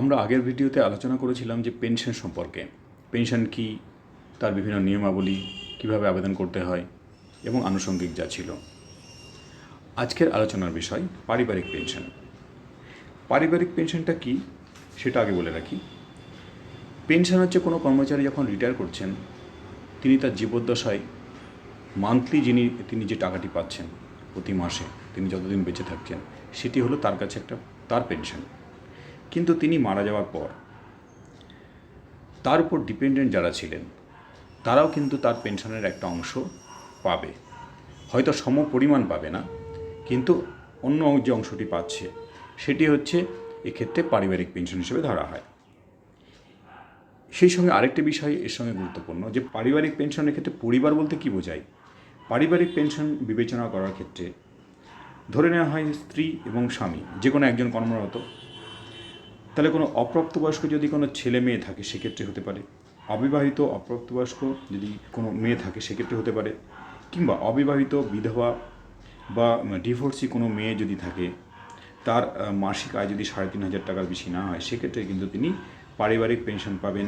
আমরা আগের ভিডিওতে আলোচনা করেছিলাম যে পেনশন সম্পর্কে। পেনশন কি, তার বিভিন্ন নিয়মাবলী, কীভাবে আবেদন করতে হয় এবং আনুষঙ্গিক যা ছিল। আজকের আলোচনার বিষয় পারিবারিক পেনশন। পারিবারিক পেনশনটা কি, সেটা আগে বলে রাখি। পেনশন হচ্ছে কোনো কর্মচারী যখন রিটায়ার করছেন, তিনি তার জীবদ্দশায় মান্থলি যিনি, তিনি যে টাকাটি পাচ্ছেন প্রতি মাসে, তিনি যতদিন বেঁচে থাকছেন, সেটি হলো তার কাছে একটা, তার পেনশন। কিন্তু তিনি মারা যাওয়ার পর। তার উপর ডিপেন্ডেন্ট যারা ছিলেন, তারাও কিন্তু তার পেনশনের একটা অংশ পাবে। হয়তো সম পরিমাণ পাবে না, কিন্তু অন্য যে অংশটি পাচ্ছে, সেটি হচ্ছে এক্ষেত্রে পারিবারিক পেনশন হিসেবে ধরা হয়। সেই সঙ্গে আরেকটি বিষয় এর সঙ্গে গুরুত্বপূর্ণ, যে পারিবারিক পেনশনের ক্ষেত্রে পরিবার বলতে কী বোঝায়? পারিবারিক পেনশন বিবেচনা করার ক্ষেত্রে ধরে নেওয়া হয় স্ত্রী এবং স্বামী যে কোনো একজন কর্মরত। তাহলে কোনো অপ্রাপ্তবয়স্ক যদি কোনো ছেলে মেয়ে থাকে, সেক্ষেত্রে হতে পারে। অবিবাহিত অপ্রাপ্তবয়স্ক যদি কোনো মেয়ে থাকে, সেক্ষেত্রে হতে পারে। কিংবা অবিবাহিত বিধবা বা ডিভোর্সি কোনো মেয়ে যদি থাকে, তার মাসিক আয় যদি সাড়ে তিন হাজার টাকার বেশি না হয়, সেক্ষেত্রে কিন্তু তিনি পারিবারিক পেনশন পাবেন।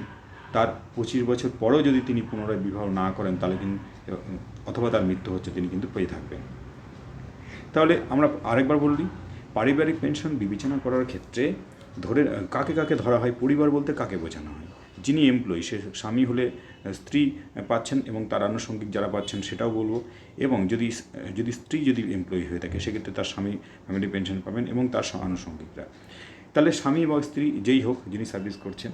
তার পঁচিশ বছর পরেও যদি তিনি পুনরায় বিবাহ না করেন, তাহলে কিন্তু অথবা তার মৃত্যু হচ্ছে, তিনি কিন্তু পেয়ে থাকবেন। তাহলে আমরা আরেকবার বলি, পারিবারিক পেনশন বিবেচনা করার ক্ষেত্রে ধরে, কাকে কাকে ধরা হয়, পরিবার বলতে কাকে বোঝানো হয়? যিনি এমপ্লয়ি সে স্বামী হলে স্ত্রী পাচ্ছেন এবং তার আনুষঙ্গিক যারা পাচ্ছেন সেটাও বলব। এবং যদি যদি স্ত্রী যদি এমপ্লয়ি হয়ে থাকে, সেক্ষেত্রে তার স্বামী ফ্যামিলি পেনশন পাবেন এবং তার আনুষঙ্গিকরা। তাহলে স্বামী বা স্ত্রী যেই হোক, যিনি সার্ভিস করছেন,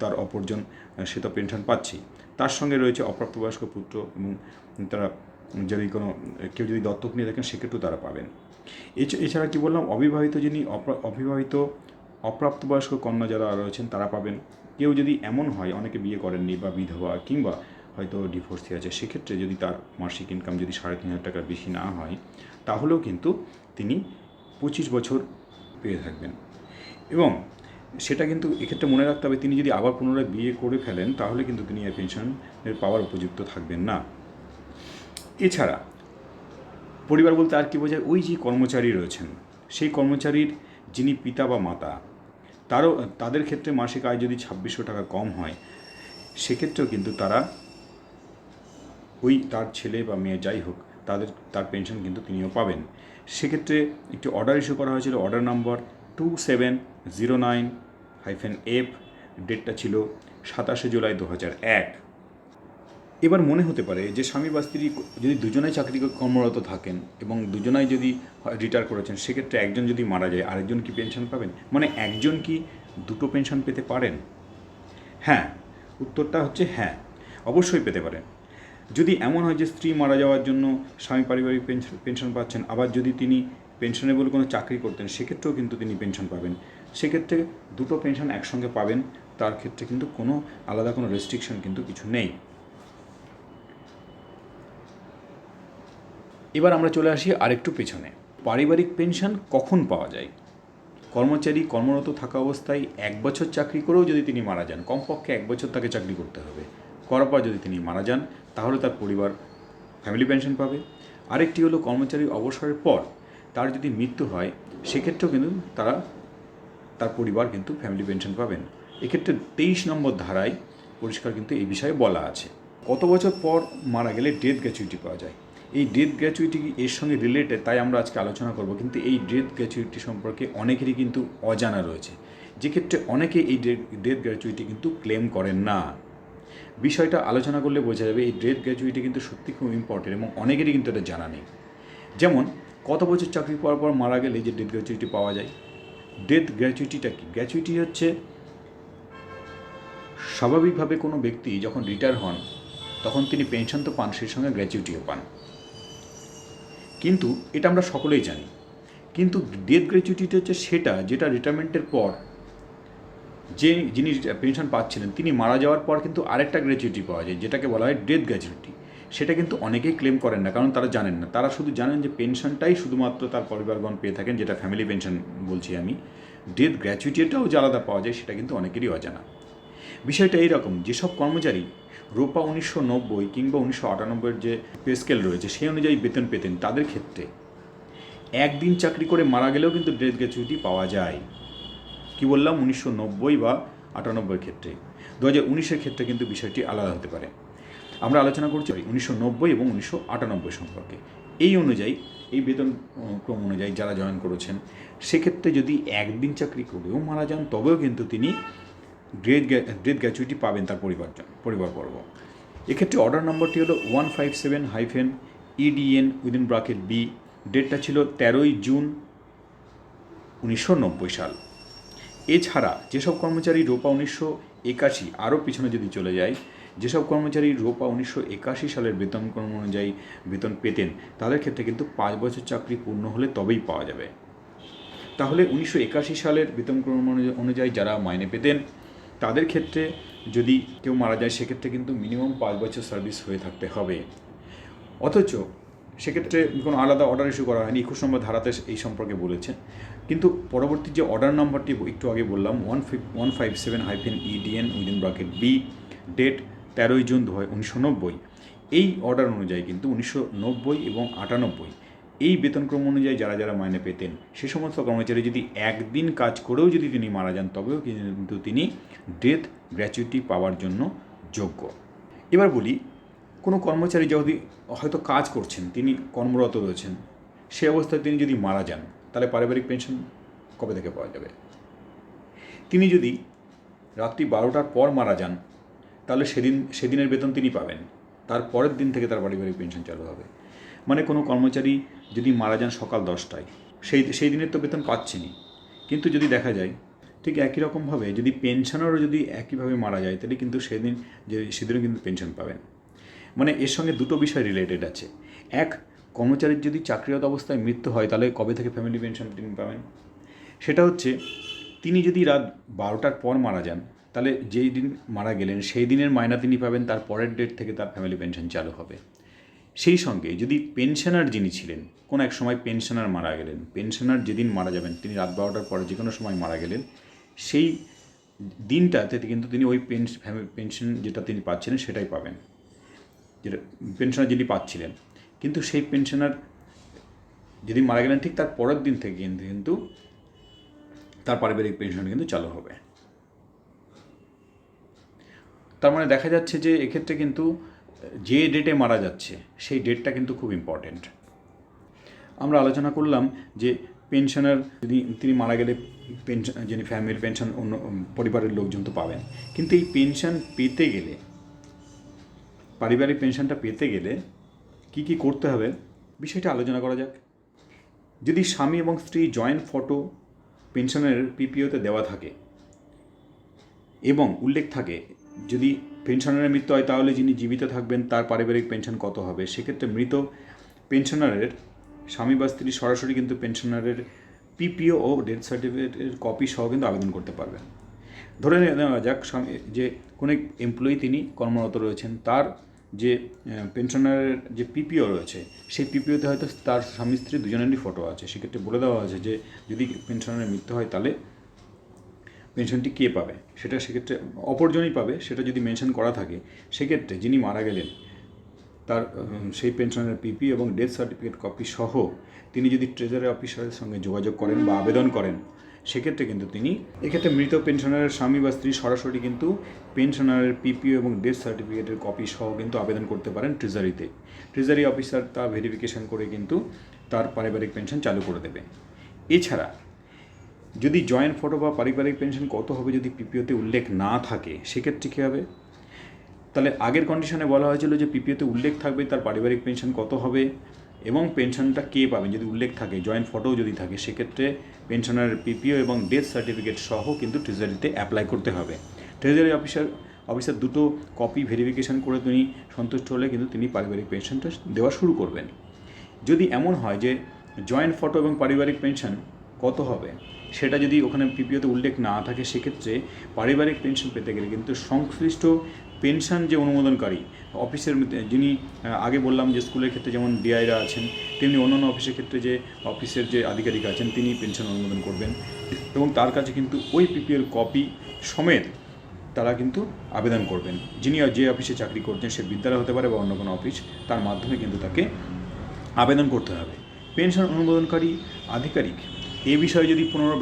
তার অপরজন, সে তো পেনশন পাচ্ছেই তার সঙ্গে রয়েছে অপ্রাপ্তবয়স্ক পুত্র এবং তারা যদি কোনো, কেউ যদি দত্তক নিয়ে থাকেন, সেক্ষেত্রেও তারা পাবেন। এছ- এছাড়া কি বললাম? অবিবাহিত যিনি অবিবাহিত অপ্রাপ্তবয়স্ক কন্যা যারা রয়েছেন, তারা পাবেন। কেউ যদি এমন হয়, অনেকে বিয়ে করেননি বা বিধবা কিংবা হয়তো ডিভোর্সি আছে, সেক্ষেত্রে যদি তার মাসিক ইনকাম যদি সাড়ে তিন হাজার টাকার বেশি না হয়, তাহলেও কিন্তু তিনি পঁচিশ বছর পেয়ে থাকবেন। এবং সেটা কিন্তু এক্ষেত্রে মনে রাখতে হবে, তিনি যদি আবার পুনরায় বিয়ে করে ফেলেন, তাহলে কিন্তু তিনি এই পেনশনের পাওয়ার উপযুক্ত থাকবেন না। এছাড়া, পরিবার বলতে আর কি বোঝায়? ওই যে কর্মচারী রয়েছেন, সেই কর্মচারীর যিনি পিতা বা মাতা তারও, তাদের ক্ষেত্রে মাসিক আয় যদি ছাব্বিশশো টাকা কম হয়, সেক্ষেত্রেও কিন্তু তারা ওই তার ছেলে বা মেয়ে যাই হোক, তাদের, তার পেনশন কিন্তু তিনিও পাবেন। সেক্ষেত্রে একটি অর্ডার ইস্যু করা হয়েছিল order number two seven zero nine hyphen F ডেটটা ছিল সাতাশে জুলাই দু হাজার এক। এবার মনে হতে পারে যে স্বামী বা স্ত্রী যদি দুজনাই চাকরি কর্মরত থাকেন এবং দুজনাই যদি রিটায়ার করেছেন, সেক্ষেত্রে একজন যদি মারা যায়, আরেকজন কি পেনশন পাবেন? মানে একজন কি দুটো পেনশন পেতে পারেন? হ্যাঁ উত্তরটা হচ্ছে হ্যাঁ অবশ্যই পেতে পারেন। যদি এমন হয় যে স্ত্রী মারা যাওয়ার জন্য স্বামী পারিবারিক পেনশন পেনশন পাচ্ছেন, আবার যদি তিনি পেনশনেবল কোনো চাকরি করতেন, সেক্ষেত্রেও কিন্তু তিনি পেনশন পাবেন। সেক্ষেত্রে দুটো পেনশন একসঙ্গে পাবেন, তার ক্ষেত্রে কিন্তু কোনো আলাদা কোনো রেস্ট্রিকশন কিন্তু কিছু নেই। এবার আমরা চলে আসি আরেকটু পেছনে। পারিবারিক পেনশন কখন পাওয়া যায়? কর্মচারী কর্মরত থাকা অবস্থায় এক বছর চাকরি করেও যদি তিনি মারা যান, কমপক্ষে এক বছর তাকে চাকরি করতে হবে। করার পর যদি তিনি মারা যান, তাহলে তার পরিবার ফ্যামিলি পেনশন পাবে। আরেকটি হলো কর্মচারী অবসরের পর তার যদি মৃত্যু হয়, সেক্ষেত্রেও কিন্তু তারা, তার পরিবার কিন্তু ফ্যামিলি পেনশন পাবেন। এক্ষেত্রে তেইশ নম্বর ধারায় পরিষ্কার কিন্তু এই বিষয়ে বলা আছে। কত বছর পর মারা গেলে ডেথ গ্র্যাচুইটি পাওয়া যায়? এই ডেথ গ্র্যাচুইটি এর সঙ্গে রিলেটেড তাই আমরা আজকে আলোচনা করব। কিন্তু এই ডেথ গ্র্যাচুইটি সম্পর্কে অনেকেরই কিন্তু অজানা রয়েছে। যেক্ষেত্রে অনেকে এই ডেথ গ্র্যাচুইটি কিন্তু ক্লেম করেন না। বিষয়টা আলোচনা করলে বোঝা যাবে এই ডেথ গ্র্যাচুইটি কিন্তু সত্যি খুব ইম্পর্টেন্ট এবং অনেকেরই কিন্তু এটা জানা নেই। যেমন, কত বছর চাকরি পাওয়ার পর মারা গেলে যে ডেথ গ্র্যাচুইটি পাওয়া যায়? ডেথ গ্র্যাচুইটিটা কি? গ্র্যাচুইটি হচ্ছে স্বাভাবিকভাবে কোনো ব্যক্তি যখন রিটায়ার হন, তখন তিনি পেনশন তো পান, সেই সঙ্গে গ্র্যাচুইটিও পান। কিন্তু এটা আমরা সকলেই জানি। কিন্তু ডেথ গ্র্যাচুইটিটা হচ্ছে সেটা যেটা রিটায়ারমেন্টের পর যে যিনি পেনশন পাচ্ছিলেন, তিনি মারা যাওয়ার পর কিন্তু আরেকটা গ্র্যাচুইটি পাওয়া যায়, যেটাকে বলা হয় ডেথ গ্র্যাচুইটি সেটা কিন্তু অনেকেই ক্লেম করেন না, কারণ তারা জানেন না। তারা শুধু জানেন যে পেনশনটাই শুধুমাত্র তার পরিবারগণ পেয়ে থাকেন, যেটা ফ্যামিলি পেনশন বলছি আমি। ডেথ গ্র্যাচুইটিটাও যে আলাদা পাওয়া যায়, সেটা কিন্তু অনেকেরই অজানা। বিষয়টা এইরকম, যেসব কর্মচারী রোপা উনিশশো নব্বই কিংবা উনিশশো আটানব্বইয়ের যে পে স্কেল রয়েছে, সেই অনুযায়ী বেতন পেতেন তাদের ক্ষেত্রে। একদিন চাকরি করে মারা গেলেও কিন্তু ডেথ গ্র্যাচুইটি পাওয়া যায়। কী বললাম? উনিশশো নব্বই বা আটানব্বইয়ের ক্ষেত্রে। দু হাজার উনিশের ক্ষেত্রে কিন্তু বিষয়টি আলাদা হতে পারে। আমরা আলোচনা করছি উনিশশো নব্বই এবং উনিশশো আটানব্বই সম্পর্কে। এই অনুযায়ী, এই বেতন ক্রম অনুযায়ী যারা জয়েন করেছেন, সেক্ষেত্রে যদি একদিন চাকরি করেও মারা যান, তবেও কিন্তু তিনি গ্রেড গ্রেড গ্র্যাচুইটি পাবেন তার পরিবার পরিবার পর্ব এক্ষেত্রে অর্ডার নম্বরটি হলো one five seven hyphen EDN within bracket B ডেটটা ছিল তেরোই জুন উনিশশো নব্বই সাল। এছাড়া যেসব কর্মচারী রোপা উনিশশো একাশি, আরও পিছনে যদি চলে যায় যেসব কর্মচারী রোপা উনিশশো একাশি সালের বেতন ক্রম অনুযায়ী বেতন পেতেন, তাদের ক্ষেত্রে কিন্তু পাঁচ বছর চাকরি পূর্ণ হলে তবেই পাওয়া যাবে। তাহলে উনিশশো একাশি সালের বেতনক্রম অনুযায়ী যারা মাইনে পেতেন তাদের ক্ষেত্রে যদি কেউ মারা যায়, সেক্ষেত্রে কিন্তু মিনিমাম পাঁচ বছর সার্ভিস হয়ে থাকতে হবে। অথচ সেক্ষেত্রে কোনো আলাদা অর্ডার ইস্যু করা হয়নি, একুশ নম্বর ধারাতে এই সম্পর্কে বলেছেন কিন্তু পরবর্তী যে অর্ডার নাম্বারটি একটু আগে বললাম one five one five seven hyphen EDN within bracket B date তেরোই জুন দু উনিশশো নব্বই। এই অর্ডার অনুযায়ী কিন্তু উনিশশো নব্বই এবং আটানব্বই এই বেতনক্রম অনুযায়ী যারা যারা মাইনে পেতেন, সে সমস্ত কর্মচারী যদি একদিন কাজ করেও যদি তিনি মারা যান, তবেও কিন্তু তিনি ডেথ গ্র্যাচুইটি পাওয়ার জন্য যোগ্য। এবার বলি, কোনো কর্মচারী যদি হয়তো কাজ করছেন, তিনি কর্মরত রয়েছেন, সে অবস্থায় তিনি যদি মারা যান, তাহলে পারিবারিক পেনশন কবে থেকে পাওয়া যাবে? তিনি যদি রাত্রি বারোটার পর মারা যান, তাহলে সেদিন, সেদিনের বেতন তিনি পাবেন, তার পরের দিন থেকে তার পারিবারিক পেনশন চালু হবে। মানে কোনো কর্মচারী যদি মারা যান সকাল দশটায়। সেই সেই দিনের তো বেতন পাচ্ছেনই কিন্তু যদি দেখা যায়, ঠিক একই রকমভাবে যদি পেনশনারও যদি একইভাবে মারা যায়, তাহলে কিন্তু সেদিন যে সেদিনও কিন্তু পেনশন পাবেন। মানে এর সঙ্গে দুটো বিষয় রিলেটেড আছে। এক, কর্মচারীর যদি চাকরিরত অবস্থায় মৃত্যু হয়, তাহলে কবে থেকে ফ্যামিলি পেনশন তিনি পাবেন? সেটা হচ্ছে, তিনি যদি রাত বারোটার পর মারা যান, তাহলে যেই দিন মারা গেলেন, সেই দিনের মায়না তিনি পাবেন, তার পরের ডেট থেকে তার ফ্যামিলি পেনশন চালু হবে। সেই সঙ্গে যদি পেনশনার যিনি ছিলেন, কোনো এক সময় পেনশনার মারা গেলেন পেনশনার যেদিন মারা যাবেন, তিনি রাত বারোটার পরে যে কোনো সময় মারা গেলেন, সেই দিনটাতে কিন্তু তিনি ওই পেনশন যেটা তিনি পাচ্ছিলেন সেটাই পাবেন। যেটা পেনশনার যিনি পাচ্ছিলেন। কিন্তু সেই পেনশনার যদি মারা গেলেন, ঠিক তার পরের দিন থেকে কিন্তু কিন্তু তার পারিবারিক পেনশন কিন্তু চালু হবে। তার মানে দেখা যাচ্ছে যে এক্ষেত্রে কিন্তু যে ডেটে মারা যাচ্ছে, সেই ডেটটা কিন্তু খুব ইম্পর্টেন্ট আমরা আলোচনা করলাম যে পেনশনার যদি তিনি মারা গেলে পেনশন যিনি ফ্যামিলির পেনশন অন্য পরিবারের লোকজন তো পাবেন। কিন্তু এই পেনশন পেতে গেলে, পারিবারিক পেনশনটা পেতে গেলে কি কি করতে হবে? বিষয়টা আলোচনা করা যাক। যদি স্বামী এবং স্ত্রী জয়েন্ট ফটো পেনশনের পিপিওতে দেওয়া থাকে এবং উল্লেখ থাকে যদি পেনশনারের মৃত্যু হয়, তাহলে যিনি জীবিত থাকবেন, তার পারিবারিক পেনশন কত হবে? সেক্ষেত্রে মৃত পেনশনারের স্বামী বা স্ত্রী সরাসরি কিন্তু পেনশনারের পিপিও ও ডেথ সার্টিফিকেটের কপি সহ কিন্তু আবেদন করতে পারবেন ধরে নেওয়া যাক, স্বামী, যে কোনো এমপ্লয়ি তিনি কর্মরত রয়েছেন, তার যে পেনশনারের যে পিপিও রয়েছে, সেই পিপিওতে হয়তো তার স্বামী, স্ত্রী দুজনেরই ফটো আছে। সেক্ষেত্রে বলে দেওয়া আছে যে, যদি পেনশনারের মৃত্যু হয়, তাহলে পেনশনটি কে পাবে? সেটা সেক্ষেত্রে অপরজনই পাবে, সেটা যদি মেনশন করা থাকে, সেক্ষেত্রে যিনি মারা গেলেন, তার সেই পেনশনের পিপি এবং ডেথ সার্টিফিকেট কপি সহ তিনি যদি ট্রেজারি অফিসারের সঙ্গে যোগাযোগ করেন বা আবেদন করেন, সেক্ষেত্রে কিন্তু তিনি, এক্ষেত্রে মৃত পেনশনারের স্বামী বা স্ত্রী সরাসরি কিন্তু পেনশনারের পিপিও এবং ডেথ সার্টিফিকেটের কপি সহ কিন্তু আবেদন করতে পারেন ট্রেজারিতে ট্রেজারি অফিসার তা ভেরিফিকেশন করে কিন্তু তার পারিবারিক পেনশন চালু করে দেবে। এছাড়া যদি জয়েন্ট ফটো বা পারিবারিক পেনশন কত হবে যদি পিপিওতে উল্লেখ না থাকে, সেক্ষেত্রে কী হবে? তাহলে আগের কন্ডিশনে বলা হয়েছিল যে পিপিওতে উল্লেখ থাকবে, তার পারিবারিক পেনশন কত হবে এবং পেনশনটা কে পাবেন যদি উল্লেখ থাকে জয়েন্ট ফটোও যদি থাকে, সেক্ষেত্রে পেনশনের পিপিও এবং ডেথ সার্টিফিকেট সহ কিন্তু ট্রেজারিতে অ্যাপ্লাই করতে হবে। ট্রেজারি অফিসার অফিসার দুটো কপি ভেরিফিকেশন করে তিনি সন্তুষ্ট হলে কিন্তু তিনি পারিবারিক পেনশনটা দেওয়া শুরু করবেন। যদি এমন হয় যে জয়েন্ট ফটো এবং পারিবারিক পেনশন কত হবে সেটা যদি ওখানে পিপিওতে উল্লেখ না থাকে, সেক্ষেত্রে পারিবারিক পেনশন পেতে গেলে কিন্তু সংশ্লিষ্ট পেনশন যে অনুমোদনকারী, অফিসের যিনি আগে বললাম যে স্কুলের ক্ষেত্রে যেমন ডিআইরা আছেন, তেমনি অন্যান্য অফিসের ক্ষেত্রে যে অফিসের যে আধিকারিক আছেন, তিনি পেনশন অনুমোদন করবেন। এবং তার কাছে কিন্তু ওই পিপিএল কপি সমেত তারা কিন্তু আবেদন করবেন। যিনি যে অফিসে চাকরি করছেন, সে বিদ্যালয় হতে পারে বা অন্য কোনো অফিস, তার মাধ্যমে কিন্তু তাকে আবেদন করতে হবে। পেনশন অনুমোদনকারী আধিকারিক এই বিষয়ে যদি পুনর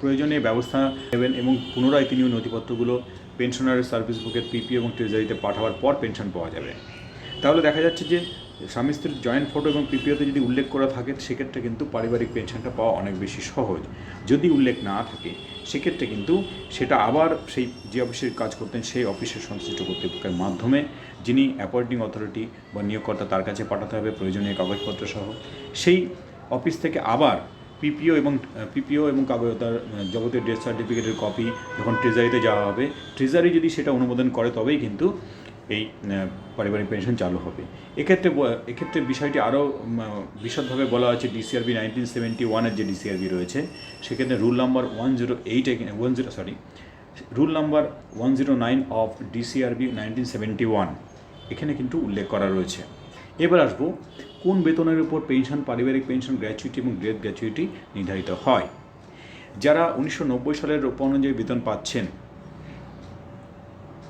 প্রয়োজনে ব্যবস্থা নেবেন এবং পুনরায় তিনি ওই নথিপত্রগুলো পেনশনারের সার্ভিস বুকের পিপি এবং ট্রেজারিতে পাঠাবার পর পেনশন পাওয়া যাবে। তাহলে দেখা যাচ্ছে যে, স্বামী স্ত্রীর জয়েন্ট ফটো এবং পিপিওতে যদি উল্লেখ করা থাকে, সেক্ষেত্রে কিন্তু পারিবারিক পেনশনটা পাওয়া অনেক বেশি সহজ। যদি উল্লেখ না থাকে, সেক্ষেত্রে কিন্তু সেটা আবার সেই যে অফিসের কাজ করতেন, সেই অফিসের সংশ্লিষ্ট কর্তৃপক্ষের মাধ্যমে, যিনি অ্যাপয়েন্টিং অথরিটি বা নিয়োগকর্তা তার কাছে পাঠাতে হবে প্রয়োজনীয় কাগজপত্র সহ, সেই অফিস থেকে আবার পিপিও এবং পিপিও এবং তার যাবতীয় ডেথ সার্টিফিকেটের কপি যখন ট্রেজারিতে যাওয়া হবে ট্রেজারি যদি সেটা অনুমোদন করে, তবেই কিন্তু এই পারিবারিক পেনশন চালু হবে। এক্ষেত্রে এক্ষেত্রে বিষয়টি আরও বিশদভাবে বলা আছে ডিসিআরবি নাইনটিন সেভেন্টি ওয়ানের যে ডিসিআরবি রয়েছে, সেক্ষেত্রে rule number one zero eight one zero sorry rule number one zero nine of DCRB nineteen seventy one এখানে কিন্তু উল্লেখ করা রয়েছে। এবার আসব কোন বেতনের উপর পেনশন পারিবারিক পেনশন গ্র্যাচুইটি এবং গ্রেড গ্র্যাচুইটি নির্ধারিত হয়। যারা উনিশশো নব্বই সালের রূপ অনুযায়ী বেতন পাচ্ছেন,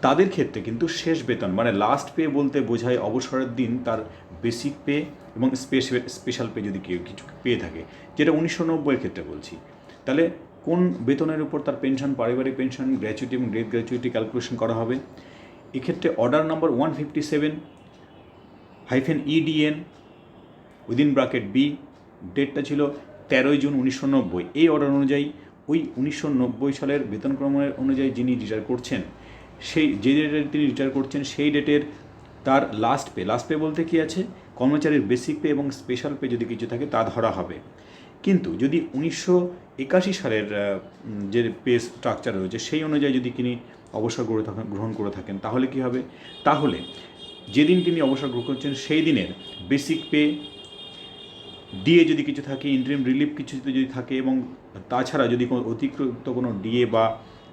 তাদের ক্ষেত্রে কিন্তু শেষ বেতন মানে লাস্ট পে বলতে বোঝায় অবসরের দিন তার বেসিক পে এবং স্পেশাল স্পেশাল পে যদি কেউ কিছু পেয়ে থাকে, যেটা উনিশশো নব্বইয়ের ক্ষেত্রে বলছি। তাহলে কোন বেতনের উপর তার পেনশন পারিবারিক পেনশন গ্র্যাচুইটি এবং গ্রেড গ্র্যাচুইটি ক্যালকুলেশন করা হবে? এক্ষেত্রে order number one fifty seven hyphen EDN within bracket B ডেটটা ছিল তেরোই জুন উনিশশো নব্বই। এই অর্ডার অনুযায়ী, ওই উনিশশো নব্বই সালের বেতনক্রমের অনুযায়ী যিনি রিটায়ার করছেন, সেই, যে ডেটে তিনি রিটায়ার করছেন, সেই ডেটের তার লাস্ট পে লাস্ট পে বলতে কি আছে? কর্মচারীর বেসিক পে এবং স্পেশাল পে যদি কিছু থাকে, তা ধরা হবে। কিন্তু যদি উনিশশো একাশি সালের যে পে স্ট্রাকচার রয়েছে, সেই অনুযায়ী যদি তিনি অবসর গ্রহণ করে থাকেন, তাহলে কি হবে? তাহলে যেদিন তিনি অবসর গ্রহণ করছেন, সেই দিনের বেসিক পে ডিএ যদি কিছু থাকে ইন্টারিম রিলিফ কিছু যদি থাকে এবং তাছাড়া যদি কোনো অতিরিক্ত কোনো ডিএ বা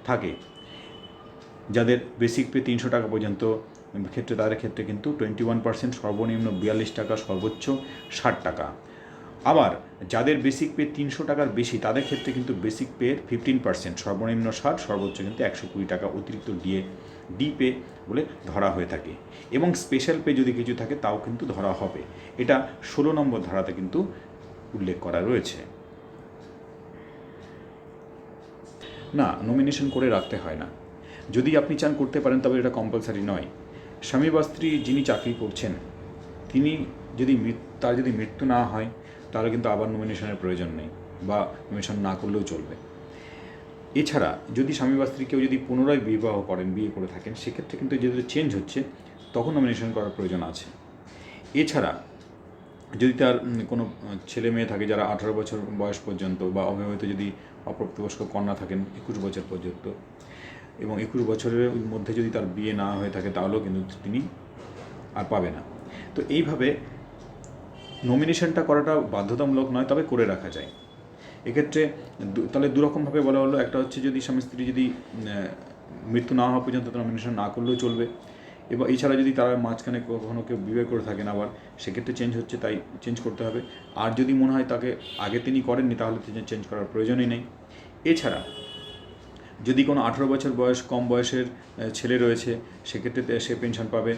থাকে, যাদের বেসিক পে তিনশো টাকা পর্যন্ত, ক্ষেত্রে তাদের ক্ষেত্রে কিন্তু টোয়েন্টি ওয়ান পার্সেন্ট সর্বনিম্ন বিয়াল্লিশ টাকা, সর্বোচ্চ ষাট টাকা। আবার যাদের বেসিক পে তিনশো টাকার বেশি, তাদের ক্ষেত্রে কিন্তু বেসিক পে ফিফটিন পার্সেন্ট সর্বনিম্ন ষাট, সর্বোচ্চ কিন্তু একশো কুড়ি টাকা অতিরিক্ত ডিএ ডি পে বলে ধরা হয়ে থাকে এবং স্পেশাল পে যদি কিছু থাকে, তাও কিন্তু ধরা হবে। এটা ষোলো নম্বর ধারাতে কিন্তু উল্লেখ করা রয়েছে। না নমিনেশন করে রাখতে হয় না। যদি আপনি চান করতে পারেন, তবে এটা কম্পালসারি নয়। স্বামী বা স্ত্রী যিনি চাকরি করছেন, তিনি যদি তার যদি মৃত্যু না হয়, তাহলে কিন্তু আবার নমিনেশনের প্রয়োজন নেই বা নমিনেশন না করলেও চলবে। এছাড়া যদি স্বামী বা স্ত্রী কেউ যদি পুনরায় বিবাহ করেন, বিয়ে করে থাকেন, সেক্ষেত্রে কিন্তু যেহেতু চেঞ্জ হচ্ছে, তখন নমিনেশন করার প্রয়োজন আছে। এছাড়া যদি তার কোনো ছেলে মেয়ে থাকে যারা আঠারো বছর বয়স পর্যন্ত বা অবিবাহিত যদি অপ্রাপ্তবয়স্ক কন্যা থাকেন একুশ বছর পর্যন্ত এবং একুশ বছরের মধ্যে যদি তার বিয়ে না হয়ে থাকে, তাহলেও কিন্তু তিনি আর পাবে না। তো এইভাবে নমিনেশনটা করাটা বাধ্যতামূলক নয়, তবে করে রাখা যায়। এক্ষেত্রে তাহলে দুরকমভাবে বলা হলো, একটা হচ্ছে যদি স্বামী স্ত্রী যদি মৃত্যু না হওয়া পর্যন্ত নমিনেশন না করলেও চলবে। এবং এছাড়া যদি তারা মাঝখানে কখনো কেউ বিবাহ করে থাকেন আবার, সেক্ষেত্রে চেঞ্জ হচ্ছে তাই চেঞ্জ করতে হবে। আর যদি মনে হয় তাকে আগে তিনি করেননি, তাহলে চেঞ্জ করার প্রয়োজনই নেই। এছাড়া যদি কোনো আঠেরো বছর বয়স, কম বয়সের ছেলে রয়েছে, সেক্ষেত্রে সে পেনশন পাবে।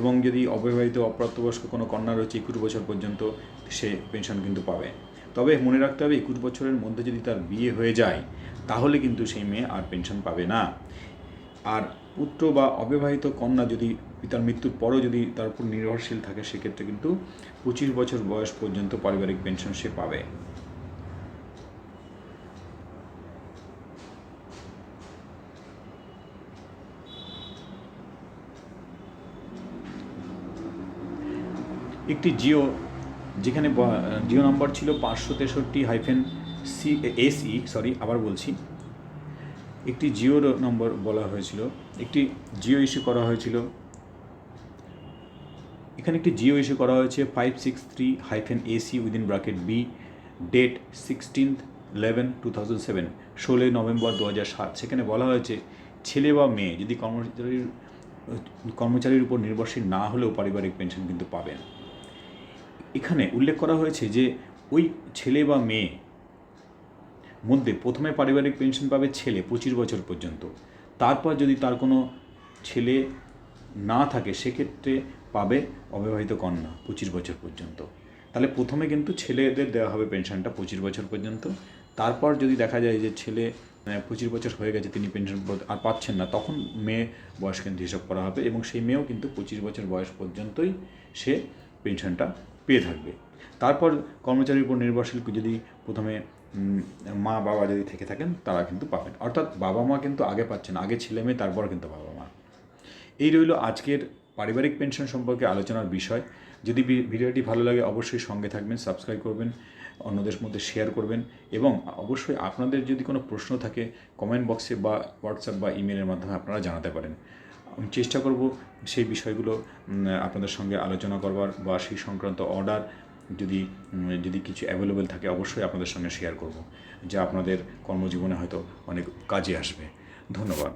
এবং যদি অবিবাহিত অপ্রাপ্তবয়স্ক কোনো কন্যা রয়েছে, একুশ বছর পর্যন্ত সে পেনশন কিন্তু পাবে। তবে মনে রাখতে হবে একুশ বছরের মধ্যে যদি তার বিয়ে হয়ে যায়, তাহলে কিন্তু সেই মেয়ে আর পেনশন পাবে না। আর পুত্র বা অবিবাহিত কন্যা যদি পিতার মৃত্যুর পরও যদি তার উপর নির্ভরশীল থাকে, সেক্ষেত্রে কিন্তু পঁচিশ বছর বয়স পর্যন্ত পারিবারিক পেনশন সে পাবে। একটি জিও যেখানে জিও নাম্বার ছিল পাঁচশো তেষট্টি হাইফেন সি এসই সরি আবার বলছি। একটি জিওর নম্বর বলা হয়েছিল, একটি জিও ইস্যু করা হয়েছিল। এখানে একটি জিও ইস্যু করা হয়েছে five six three hyphen AC within bracket B date sixteenth eleven two thousand seven ষোলোই নভেম্বর দু হাজার সাত। সেখানে বলা হয়েছে, ছেলে বা মেয়ে যদি কর্মচারীর কর্মচারীর উপর নির্ভরশীল না হলেও পারিবারিক পেনশন কিন্তু পাবেন। এখানে উল্লেখ করা হয়েছে যে ওই ছেলে বা মেয়ে মধ্যে প্রথমে পারিবারিক পেনশন পাবে ছেলে পঁচিশ বছর পর্যন্ত। তারপর যদি তার কোনো ছেলে না থাকে, সেক্ষেত্রে পাবে অবিবাহিত কন্যা পঁচিশ বছর পর্যন্ত। তাহলে প্রথমে কিন্তু ছেলেদের দেওয়া হবে পেনশনটা পঁচিশ বছর পর্যন্ত। তারপর যদি দেখা যায় যে ছেলে পঁচিশ বছর হয়ে গেছে, তিনি পেনশন আর পাচ্ছেন না, তখন মেয়ে বয়স কিন্তু হিসাব করা হবে এবং সেই মেয়েও কিন্তু পঁচিশ বছর বয়স পর্যন্তই সে পেনশনটা পেয়ে থাকবে। তারপর কর্মচারীর উপর নির্ভরশীল যদি প্রথমে মা, বাবা যদি থেকে থাকেন, তারা কিন্তু পাবেন। অর্থাৎ বাবা মা কিন্তু আগে পাচ্ছেন, আগে ছেলে মেয়ে, তারপর কিন্তু বাবা মা। এই রইল আজকের পারিবারিক পেনশন সম্পর্কে আলোচনার বিষয়। যদি ভিডিওটি ভালো লাগে, অবশ্যই সঙ্গে থাকবেন, সাবস্ক্রাইব করবেন, অন্যদের মধ্যে শেয়ার করবেন এবং অবশ্যই আপনাদের যদি কোনো প্রশ্ন থাকে কমেন্ট বক্সে বা হোয়াটসঅ্যাপ বা ইমেলের মাধ্যমে আপনারা জানাতে পারেন। আমি চেষ্টা করব সেই বিষয়গুলো আপনাদের সঙ্গে আলোচনা করবার বা সেই সংক্রান্ত অর্ডার যদি যদি কিছু অ্যাভেলেবেল থাকে, অবশ্যই আপনাদের সঙ্গে শেয়ার করব, যা আপনাদের কর্মজীবনে হয়তো অনেক কাজে আসবে। ধন্যবাদ।